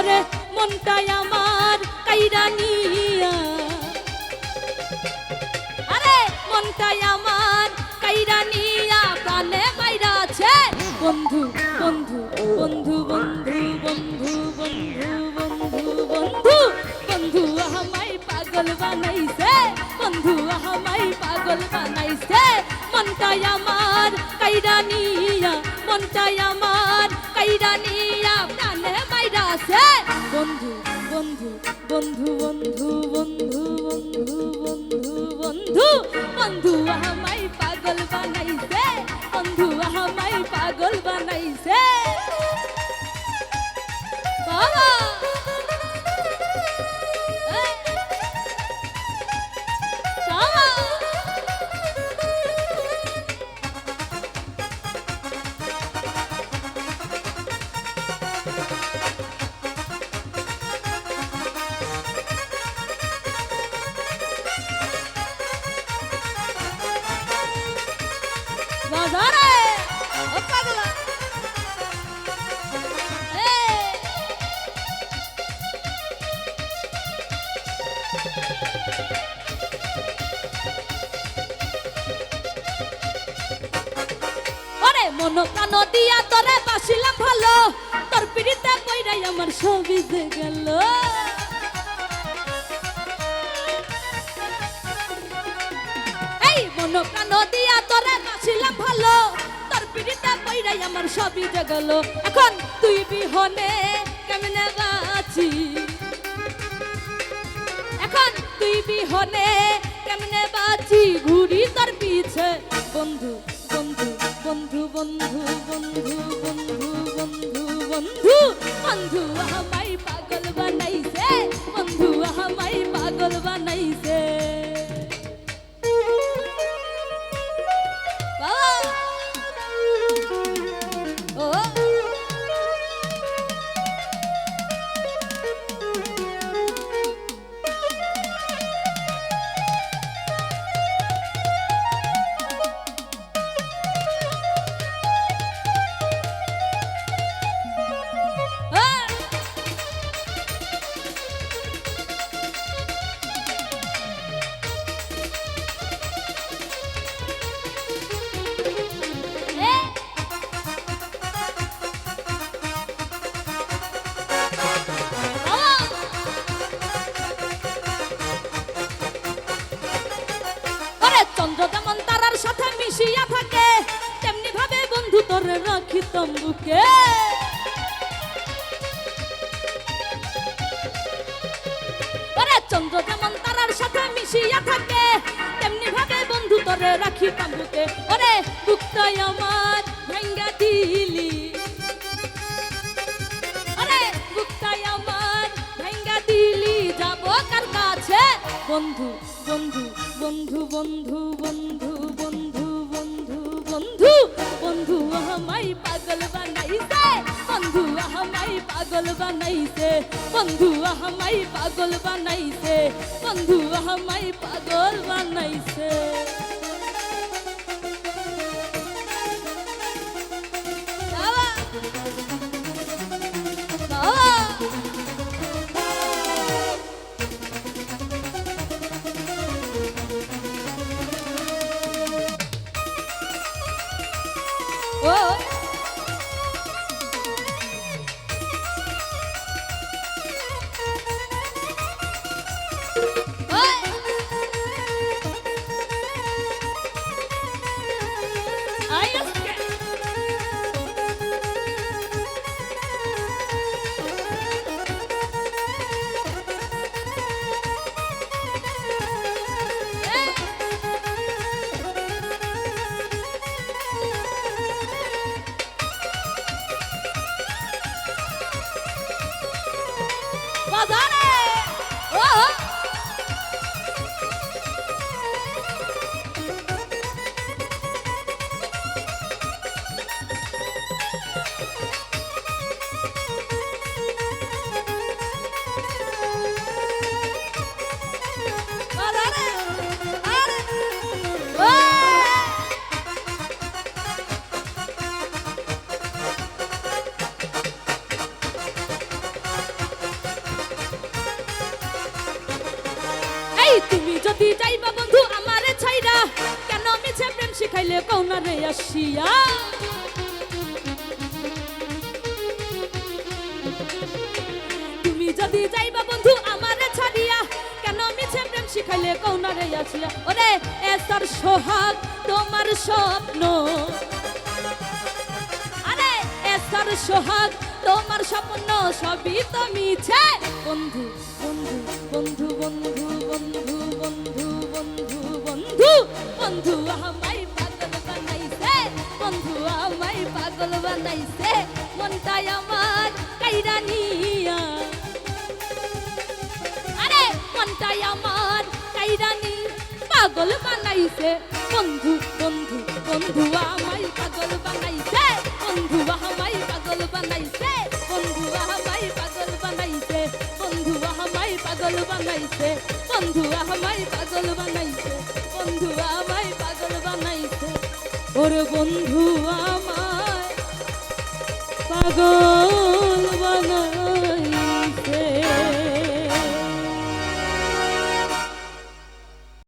ওরে মনটাই আমার কাইরা নিয়া। আরে, মনটাই আমার কাইরা নিয়া প্রাণে মাইরা আছে। বন্ধু বন্ধু বন্ধু বন্ধু বন্ধু বন্ধু বন্ধু বন্ধু বন্ধু আমায় পাগল বানাইছে। বন্ধু আমায় পাগল বানাইছে। মনটাই আমার কাইরা নিয়া, মনটাই আমার বন্ধু আমায় পাগল বানাইছে। বাজারে। ও পাগলা। মন প্রাণ দিয়া তোরে বাসিলাম ভালো। তোর পিড়িতে কইরাই আমার ছবি গেল। আমার সবই যে এখন তুই বিহনে কেমন বাঁচি এখন তুই বিহনে কেমন বাঁচি ঘুরি তার পিছে বন্ধু বন্ধু বন্ধু বন্ধু বন্ধু বন্ধু বন্ধু বন্ধু বন্ধু আমায় ওরে চন্দ্র তারার সাথে মিশিয়া থাকে, তেমনি ভাবে বন্ধু তোর রাখি তম্বুকে। ওরে তারার সাথে মিশিয়া থাকে, তেমনি ভাবে বন্ধু তোর রাখি তম্বুকে। ওরে বুকটাই আমার বন্ধু বন্ধু বন্ধু বন্ধু বন্ধু বন্ধু বন্ধু বন্ধু বন্ধু, আমায় পাগল বানাইছে, বন্ধু, আমায় পাগল বানাইছে, বন্ধু, আমায় পাগল বানাইছে, বন্ধু, আমায় পাগল বানাইছে। বাবা! বাবা 我。তুমি যদি যাইবা বন্ধু, আমারে ছাইরা, কেন মিছে প্রেম শিখাইলে কৌনা রে আসিয়া? তুমি যদি যাইবা বন্ধু, আমারে ছাড়িয়া, কেন মিছে প্রেম শিখাইলে কৌনা রে আসিয়া? ওরে এসার সোহাগ, তোমার স্বপ্ন। আরে এসার সোহাগ, তোমার স্বপ্ন সবই তো মিছে। বন্ধু বন্ধু বন্ধু বন্ধু। বন্ধু বন্ধু বন্ধু বন্ধু বন্ধু আমায় পাগল বানাইছে, বন্ধু আমায় পাগল বানাইছে মনটাই আমার কাইরা নিয়া। আরে মনটাই আমার কাইরানি পাগল বানাইছে, বন্ধু বন্ধু বন্ধু আমায় পাগল বানাইছে, বন্ধু আমায় পাগল বানাইছে, বন্ধু আমায় পাগল বানাইছে, বন্ধু আমায় পাগল বানাইছে। বন্ধু আমায় পাগল বানাইছে বন্ধু আমায় পাগল বানাইছে। ওর বন্ধু আমায় পাগল বানাইছে।